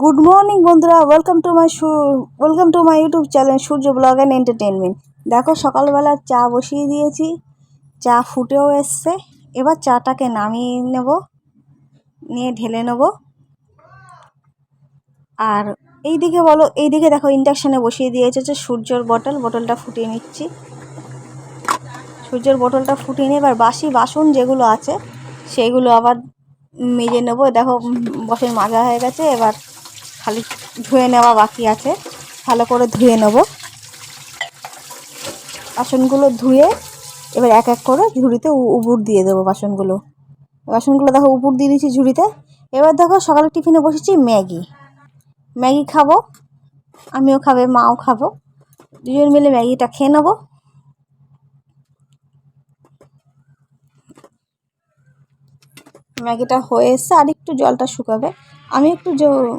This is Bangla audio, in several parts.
গুড মর্নিং বন্ধুরা। Welcome to my welcome to my YouTube channel Surya blog and entertainment দেখো, সকালবেলা চা বসিয়ে দিয়েছি। চা ফুটেও এসছে। এবার চাটাকে নামিয়ে নেব, নিয়ে ঢেলে নেব। আর এই দিকে বলো এই দিকে দেখো ইন্ডাকশানে বসিয়ে দিয়েছে হচ্ছে সূর্যর বটল বটলটা ফুটিয়ে নিচ্ছি। সূর্যের বটলটা ফুটিয়ে নিয়ে এবার বাসি বাসন যেগুলো আছে, সেগুলো আবার মেজে নেব। দেখো বসের মাজা হয়ে গেছে। এবার খালি ধুয়ে নেওয়া বাকি আছে। ভালো করে ধুয়ে নেব। বাসনগুলো ধুয়ে এবার এক এক করে ঝুড়িতে উপর দিয়ে দেবো বাসনগুলো। বাসনগুলো দেখো উপর দিয়ে দিচ্ছি ঝুড়িতে। এবার দেখো সকালে টিফিনে বসেছি ম্যাগি। ম্যাগি খাব, আমিও খাবে, মাও খাব। দুজন মিলে ম্যাগিটা খেয়ে নেব। ম্যাগিটা হয়ে এসছে আর একটু জলটা শুকাবে। আমি একটু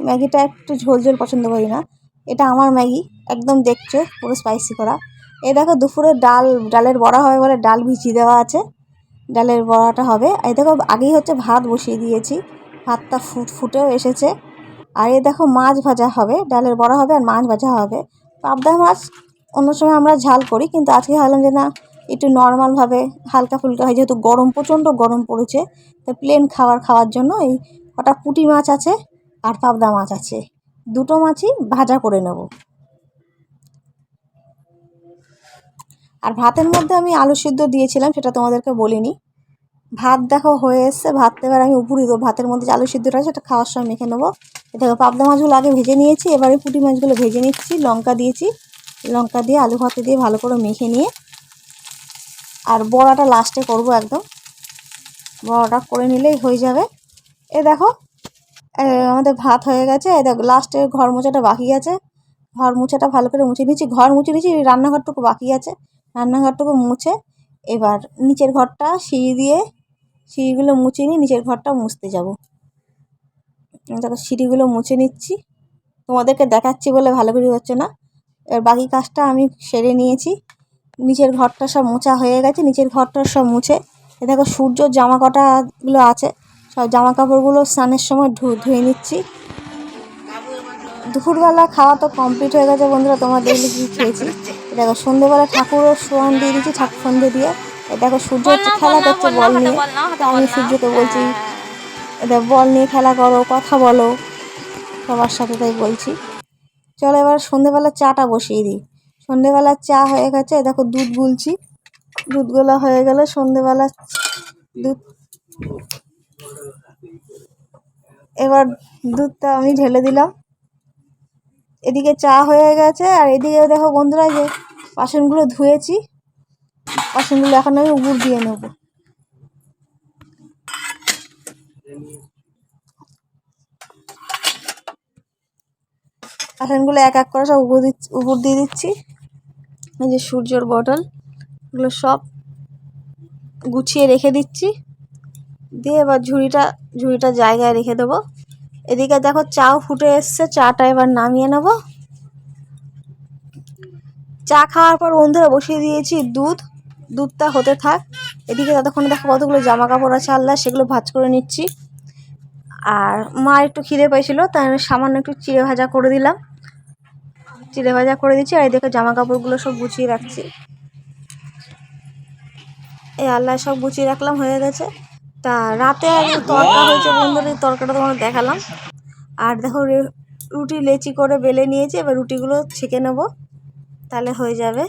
ম্যাগিটা একটু ঝোল ঝোল পছন্দ করি না। এটা আমার ম্যাগি, একদম দেখছ পুরো স্পাইসি করা। এই দেখো দুপুরে ডাল, ডালের বড়া হবে বলে ডাল ভিজিয়ে দেওয়া আছে। ডালের বড়াটা হবে। এই দেখো আগেই হচ্ছে ভাত বসিয়ে দিয়েছি। ভাতটা ফুট, ফুটেও এসেছে। আর এই দেখো মাছ ভাজা হবে। ডালের বড়া হবে আর মাছ ভাজা হবে। পাবদা মাছ অন্য সময় আমরা ঝাল করি, কিন্তু আজকে ভাবলাম যে না একটু নর্মালভাবে হালকা ফুলকা হয়, যেহেতু গরম, প্রচণ্ড গরম পড়েছে, তো প্লেন খাবার খাওয়ার জন্য এই কটা পুঁটি মাছ আছে আর পাবদা মাছ আছে। দুটো মাছই ভাজা করে নেব। আর ভাতের মধ্যে আমি আলু সিদ্ধ দিয়েছিলাম, সেটা তোমাদেরকে বলিনি। ভাত দেখো হয়ে এসছে, ভাত এবার আমি উপরে দেবো। ভাতের মধ্যে যে আলু সিদ্ধটা সেটা খাওয়ার সময় মেখে নেব। দেখো, পাবদা মাছগুলো আগে ভেজে নিয়েছি, এবারে পুঁটি মাছগুলো ভেজে নিচ্ছি, লঙ্কা দিয়েছি। লঙ্কা দিয়ে আলু ভাতে দিয়ে ভালো করে মেখে নিয়ে আর বড়াটা লাস্টে করব একদম। বড়াটা করে নিলেই হয়ে যাবে। এ দেখো আমাদের ভাত হয়ে গেছে। এ দেখো লাস্টে ঘর মোছাটা বাকি আছে। ঘর মুছাটা ভালো করে মুছে নিচ্ছি ঘর মুছে নিচ্ছি রান্নাঘরটুকু বাকি আছে। রান্নাঘরটুকু মুছে এবার নিচের ঘরটা সিঁড়ি দিয়ে সিঁড়িগুলো মুছে নিয়ে নিচের ঘরটা মুছতে যাব। দেখো, সিঁড়িগুলো মুছে নিচ্ছি। তোমাদেরকে দেখাচ্ছি বলে ভালো করে হচ্ছে না। এবার বাকি কাজটা আমি সেরে নিয়েছি। নিচের ঘরটা সব মোছা হয়ে গেছে নিচের ঘরটা সব মুছে। এ দেখো সূর্যর জামা কটাগুলো আছে সব জামা কাপড়গুলো স্নানের সময় ধু ধুয়ে নিচ্ছি। দুপুরবেলা খাওয়া তো কমপ্লিট হয়ে গেছে বন্ধুরা তোমার দেখলে কী খেয়েছি? দেখো সন্ধ্যেবেলা ঠাকুরও সোয়ান দিয়ে দিচ্ছি ঠাকুর সন্ধে দিয়ে। দেখো সূর্য হচ্ছে খেলা করছে বল নিয়ে। তা আমি সূর্যকে বলছি এটা বল নিয়ে খেলা করো কথা বলো। সবার সাথে তাই বলছি। চলো এবার সন্ধেবেলা চাটা বসিয়ে দিই। সন্ধেবেলা চা হয়ে গেছে। দেখো দুধ গুলছি। দুধগুলো হয়ে গেলে সন্ধেবেলা দুধ। এবার দুধটা আমি ঢেলে দিলাম। এদিকে চা হয়ে গেছে আর এদিকে দেখো বন্ধুরা যে বাসনগুলো ধুয়েছি। বাসনগুলো এখন আমি উগুর দিয়ে নেব। বাসনগুলো এক এক করে সব উপর দিচ্ছি উপর দিয়ে দিচ্ছি। এই যে সূর্যর বটল, এগুলো সব গুছিয়ে রেখে দিচ্ছি। দিয়ে এবার ঝুড়িটা ঝুড়িটা জায়গায় রেখে দেবো। এদিকে দেখো চাও ফুটে এসছে, চাটা এবার নামিয়ে নেব। চা খাওয়ার পর বন্ধুরা বসিয়ে দিয়েছি দুধ। দুধটা হতে থাক। এদিকে ততক্ষণে দেখো কতগুলো জামা কাপড় আছে আল্লাহ, সেগুলো ভাজ করে নিচ্ছি। আর মা একটু খিদে পাইছিল তাই আমি সামান্য একটু চিড়ে ভাজা করে দিলাম। চিড়ে ভাজা করে দিচ্ছি আর এদিকে জামা কাপড়গুলো সব গুছিয়ে রাখছি। এই আল্লাহ সব গুছিয়ে রাখলাম, হয়ে গেছে। তা রাতে তরকা হয়েছে বন্ধুরা তরকাটা তোমার দেখালাম। আর দেখো রুটি লেচি করে বেলে নিয়েছি, এবার রুটিগুলো ছেঁকে নেব, তাহলে হয়ে যাবে।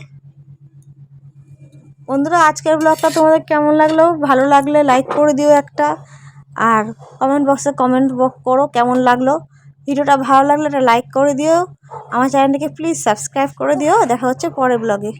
বন্ধুরা, আজকের ব্লগটা তোমাদের কেমন লাগল? ভালো লাগলে লাইক করে দিও একটা, আর কমেন্ট বক্সে কমেন্ট করো কেমন লাগল। ভিডিওটা ভালো লাগলে একটা লাইক করে দিও। আমার চ্যানেলটিকে প্লিজ সাবস্ক্রাইব করে দিও। দেখা হচ্ছে পরের ব্লগে